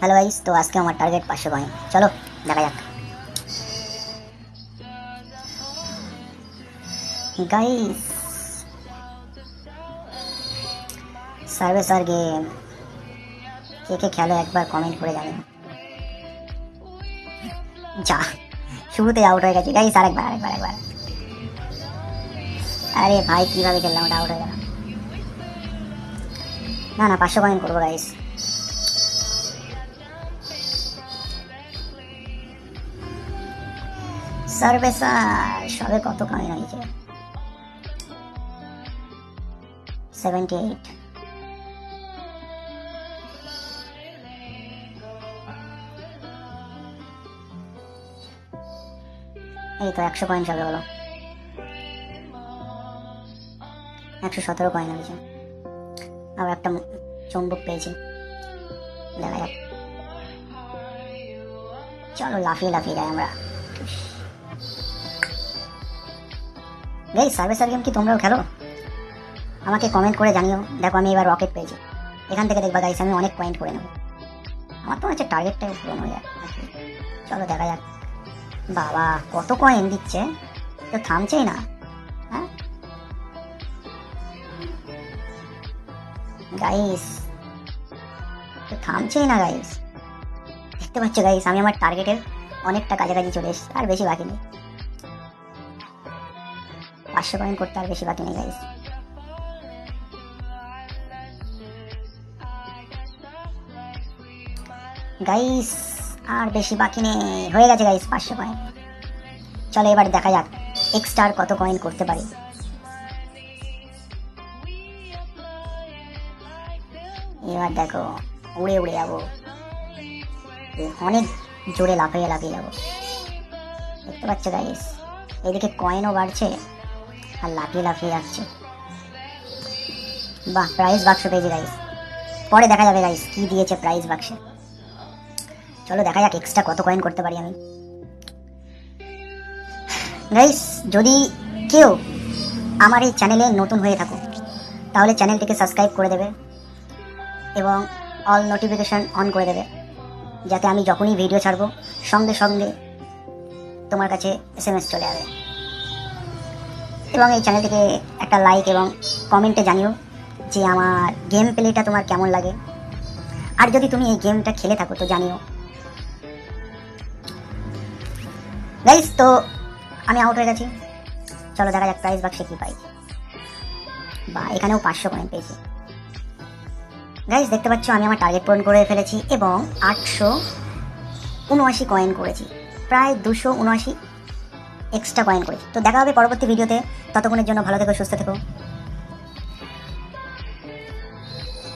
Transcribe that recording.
Hello guys তো আজকে আমার টার্গেট পাঁচশো কয়েন চলো, দেখা যাক। গাইস সার্ভেসার গেম কে কে খেলো একবার কমেন্ট করে জানেন যা শুরুতে আউট হয়ে গেছে। গাইস আরেকবার আরেকবার একবার আরে ভাই, কীভাবে খেললাম? ওটা আউট হয়ে গেলাম না না, পাঁচশো কয়েন করব গাইস সার্ভেসার সবে কত কয়েন হয়েছে সেভেন্টি এইট এই তো একশো কয়েন সবে হলো। একশো সতেরো কয়েন হয়েছে। আবার একটা চম্বুক পেয়েছি। দেখা যাক। চলো লাফিয়ে লাফিয়ে যাই আমরা। এই সার্ভেসার গেম কি তোমরাও খেলো? আমাকে কমেন্ট করে জানিও। দেখো, আমি এবার রকেট পেয়েছি। এখান থেকে দেখবা গাইস আমি অনেক পয়েন্ট করে নেব। আমার তো হচ্ছে টার্গেটটাই পূরণ হয়ে যায় চলো, দেখা যাক। বাবা, কত কয়েন দিচ্ছে? তো থামছেই না। হ্যাঁ? গাইস তো থামছেই না গাইস দেখতে পাচ্ছ গাইস আমি আমার টার্গেটের অনেকটা কাছাকাছি চলে এসেছি, আর বেশি বাকি নেই। পাঁচশো কয়েন করতে আর বেশি বাকি নেই গাইস গাইস আর বেশি বাকি নেই। হয়ে গেছে গাইস পাঁচশো কয়েন চলো এবার দেখা যাক এক্সট্রা আর কত কয়েন করতে পারি। এবার দেখো, উড়ে উড়ে যাব। অনেক জোরে লাফিয়ে লাফিয়ে যাব। দেখতে পাচ্ছ গাইস এদিকে কয়েনও বাড়ছে। আর লাফিয়ে লাফিয়ে যাচ্ছে বাহ প্রাইস বাক্স পেয়েছি গাইস পরে দেখা যাবে গাইস কি দিয়েছে প্রাইস বাক্সে চলো, দেখা যাক এক্সট্রা কত কয়েন করতে পারি আমি। গাইস যদি কেউ আমার এই চ্যানেলে নতুন হয়ে থাকো, তাহলে চ্যানেলটিকে সাবস্ক্রাইব করে দেবে এবং অল নোটিফিকেশন অন করে দেবে, যাতে আমি যখনই ভিডিও ছাড়বো, সঙ্গে সঙ্গে তোমার কাছে এস চলে যাবে এবং এই চ্যানেলটিকে একটা লাইক এবং কমেন্টে জানিও যে আমার গেম প্লেটা তোমার কেমন লাগে। আর যদি তুমি এই গেমটা খেলে থাকো তো জানিও। গাইস তো আমি আউট হয়ে গেছি। চলো দেখা যাক প্রাইস বাক্সে কি পাই। বা এখানেও পাঁচশো কয়েন পেয়েছি। গাইস দেখতে পাচ্ছ আমি আমার টার্গেট পূরণ করে ফেলেছি এবং আটশো উনআশি কয়েন করেছি। প্রায় দুশো উনআশি এক্সট্রা কয়েন করে। তো দেখা হবে পরবর্তী ভিডিওতে ততক্ষণের জন্য ভালো থেকো সুস্থ থেকো।